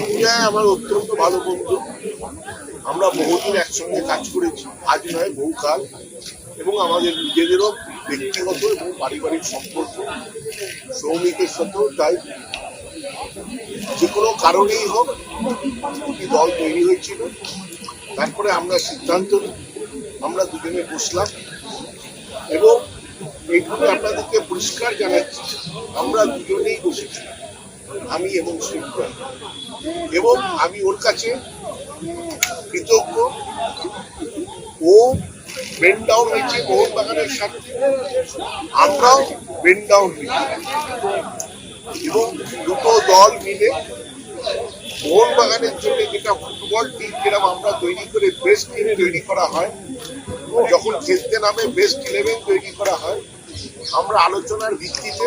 ইন্ডিয়ায় আমার অত্যন্ত ভালো বন্ধু। আমরা বহুদিন একসঙ্গে কাজ করেছি, আজ নয় বহুকাল এবং আমাদের নিজেদেরও ব্যক্তিগত এবং পারিবারিক সম্পর্ক শ্রমিকের সাথেও তাই। যে কোনো কারণেই হোক একটি দল তৈরি হয়েছিল। তারপরে আমরা সিদ্ধান্ত আমরা দুজনে বসলাম। এবং এইটুকু আপনাদেরকে পরিষ্কার জানাচ্ছি, আমরা দুজনেই বসেছি। আমি এবং শ্রীকান্ত এবং আমি ওর কাছে কৃতজ্ঞ। ও বেন ডাউন হয়েছে মোহনবাগানের সাথে আমরাও বেন ডাউন হয়েছি। এবং দুটো দল মিলে মোহনবাগানের জন্য যেটা ফুটবল টিম যেরকম আমরা তৈরি করে বেস্ট টিম তৈরি করা হয়, যখন খেলতে নামে বেস্ট ইলেভেন তৈরি করা হয়, আমরা আলোচনার ভিত্তিতে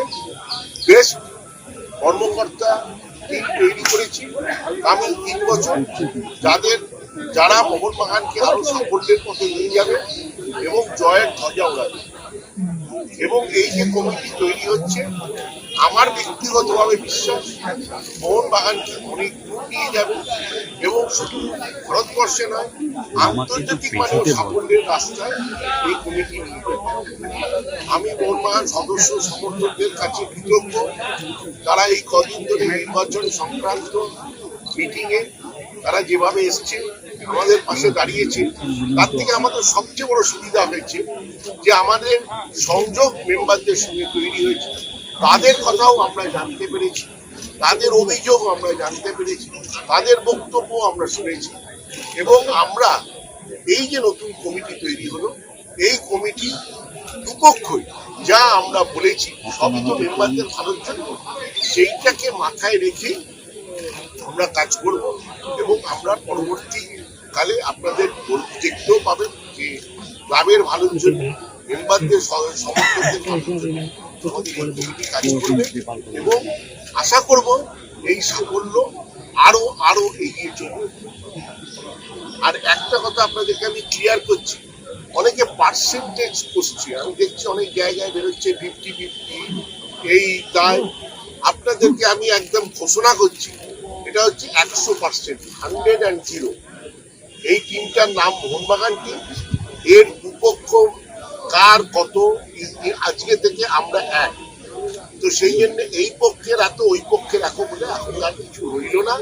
বেস্ট কর্মকর্তা টিম তৈরি করেছি। আমি তিন বছর যাদের, যারা মোহনবাগানকে আরও সাফল্যের পথে নিয়ে যাবে এবং জয়ের ধ্বজা উড়াবে। এবং এই যে কমিটি তৈরি হচ্ছে, আমার ব্যক্তিগতভাবে বিশ্বাস মোহনবাগানকে অনেক দূর নিয়ে যাবে এবং শুধু ভারতবর্ষে নয় আন্তর্জাতিক মানের সাফল্যের রাস্তায় এই কমিটি আমি মোহনবাগান সদস্য সমর্থকদের কাছে কৃতজ্ঞ। তারা এই কদিন ধরে নির্বাচন সংক্রান্ত মিটিংয়ে তারা যেভাবে এসছে আমাদের পাশে দাঁড়িয়েছে তার থেকে আমাদের সবচেয়ে বড় সুবিধা হয়েছে যে আমাদের সংযোগ মেম্বারদের সঙ্গে তৈরি হয়েছে। তাদের কথাও আমরা জানতে পেরেছি। তাদের অভিযোগ আমরা জানতে পেরেছি, তাদের বক্তব্য আমরা শুনেছি। এবং আমরা এই যে নতুন কমিটি তৈরি হলো, এই কমিটি দুপক্ষই যা আমরা বলেছি সবই তো মেম্বারদের ভালোর জন্য, সেইটাকে মাথায় রেখে আমরা কাজ করব। এবং আমরা পরবর্তী কালে আপনাদের দেখতেও পাবেন যে ক্লাবের ভালোর জন্য মেম্বারদের সমর্থকদের ভালোর জন্য আমাদের এই কমিটি কাজ করবে। এবং আশা করব এই সাফল্য আরও আরও এগিয়ে চলবে। আর একটা কথা আপনাদেরকে আমি ক্লিয়ার করছি, অনেকে পার্সেন্টেজ করছে। আমি দেখছি অনেক জায়গায় বেরোচ্ছে ফিফটি ফিফটি এই, তাই। আপনাদেরকে আমি একদম ঘোষণা করছি, এটা হচ্ছে একশো পার্সেন্ট হান্ড্রেড অ্যান্ড জিরো এই টিমটার নাম মোহনবাগান টিম এর দুপক্ষ কার কত আজকে থেকে আমরা এক। তো সেই জন্য এই পক্ষের এত ওই পক্ষে রাখো বলে এখন আর কিছু রইল না।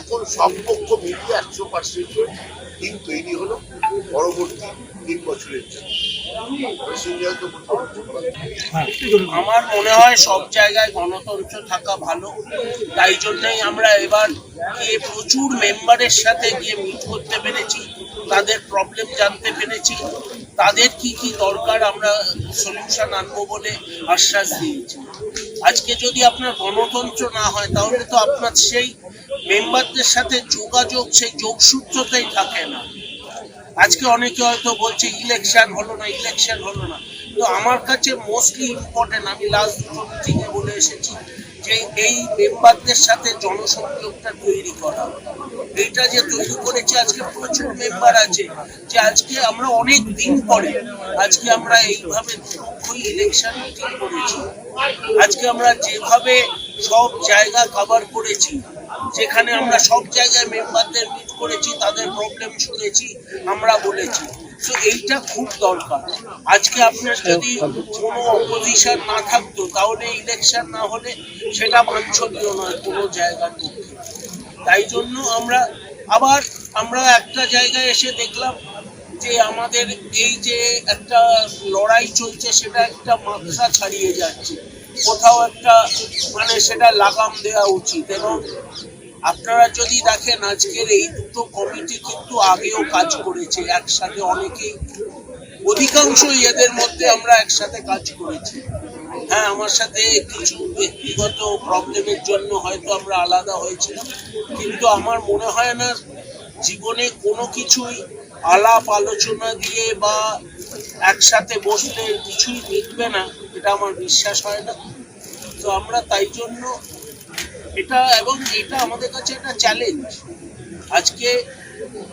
এখন সব পক্ষ মিলিয়ে একশো পার্সেন্টের টিম তৈরি হলো পরবর্তী তিন বছরের জন্য। না। আমার মনে হয় সব জায়গায় গণতন্ত্র থাকা ভালো। তাই জন্যই আমরা এবার গিয়ে প্রচুর মেম্বারের সাথে গিয়ে মিট করতে পেরেছি তাদের প্রবলেম জানতে পেরেছি তাদের কি কি দরকার আমরা সলিউশন আনব বলে আশ্বাস দিয়েছি। আজকে যদি আপনার গণতন্ত্র না হয় তাহলে তো আপনার সেই মেম্বারদের সাথে যোগাযোগ, সেই যোগসূত্রতাই থাকে না। আজকে অনেকে হয়তো বলছে, ইলেকশন হলো না, ইলেকশন হলো না। তো আমার কাছে মোস্টলি ইম্পর্টেন্ট, আমি লাস্ট দুটো মিটিংয়ে বলে এসেছি যে, এই মেম্বারদের সাথে জনসংযোগটা তৈরি করা। এইটা যে তৈরি করেছে, আজকে প্রচুর মেম্বার আছে যে, আজকে আমরা অনেক দিন পরে, আজকে আমরা এইভাবে ইলেকশন মিটিং করেছি। আজকে আমরা যেভাবে সব জায়গা কভার করেছি যেখানে আমরা সব জায়গায় মেম্বারদের মিট করেছি, তাদের প্রবলেম শুনেছি, আমরা বলেছি। তো এইটা খুব দরকার। আজকে আপনার যদি কোনো অপোজিশন না থাকতো, তাহলে ইলেকশন না হলে সেটা বাঞ্ছনীয় নয় কোনো জায়গার পক্ষে তাই জন্য আমরা আবার আমরা একটা জায়গায় এসে দেখলাম যে আমাদের এই যে একটা লড়াই চলছে, সেটা একটা মাত্রা ছাড়িয়ে যাচ্ছে। কোথাও একটা মানে সেটা লাগাম দেওয়া উচিত। এবং আপনারা যদি দেখেন, আজকের এই দুটো কমিটি কিন্তু আগেও কাজ করেছে, একসাথে অনেকেই। অধিকাংশই এদের মধ্যে আমরা একসাথে কাজ করেছি। হ্যাঁ আমার সাথে কিছু ব্যক্তিগত প্রবলেমের জন্য হয়তো আমরা আলাদা হয়েছিলাম, কিন্তু আমার মনে হয় না জীবনে কোনো কিছুই আলাপ আলোচনা দিয়ে বা একসাথে বসলে কিছুই মিটবে না, এটা আমার বিশ্বাস হয় না। তো আমরা তাই জন্য এটা এবং এটা আমাদের কাছে একটা চ্যালেঞ্জ আজকে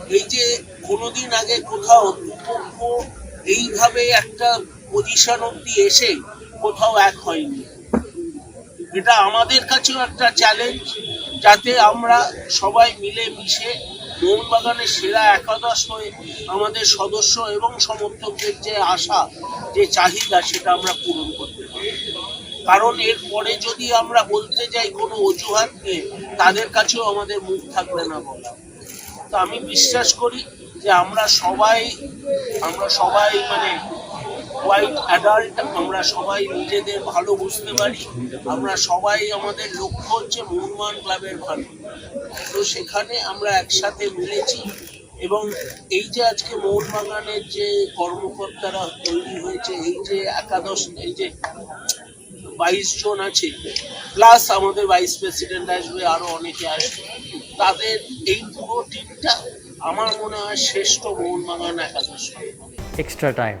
এই যে কোনোদিন আগে কোথাও এইভাবে একটা পজিশন অব্দি এসে কোথাও এক হয়নি। এটা আমাদের কাছেও একটা চ্যালেঞ্জ যাতে আমরা সবাই মিলে মিশে মোহনবাগানের সেরা একাদশ হয়ে আমাদের সদস্য এবং সমর্থকদের যে আশা, যে চাহিদা, সেটা আমরা পূরণ করতে পারি। কারণ এরপরে যদি আমরা বলতে যাই কোনো অজুহাত নিয়ে তাদের কাছেও আমাদের মুখ থাকবে না বলা। তো আমি বিশ্বাস করি যে আমরা সবাই আমরা সবাই মানে হোয়াইট অ্যাডাল্ট আমরা সবাই নিজেদের ভালো বুঝতে পারি। আমরা সবাই আমাদের লক্ষ্য হচ্ছে মোহনবাগান ক্লাবের ভালো। তো সেখানে আমরা একসাথে মিলেছি এবং এই যে আজকে মোহনবাগানের যে কর্মকর্তারা তৈরি হয়েছে, এই যে একাদশ, এই যে বাইশ জন আছে প্লাস আমাদের ভাইস প্রেসিডেন্ট আসবে, আরও অনেকে আসবে, তাদের এই পুরো টিমটা আমার মনে হয় শ্রেষ্ঠ মোহনবাগান একাদশ এক্সট্রা time.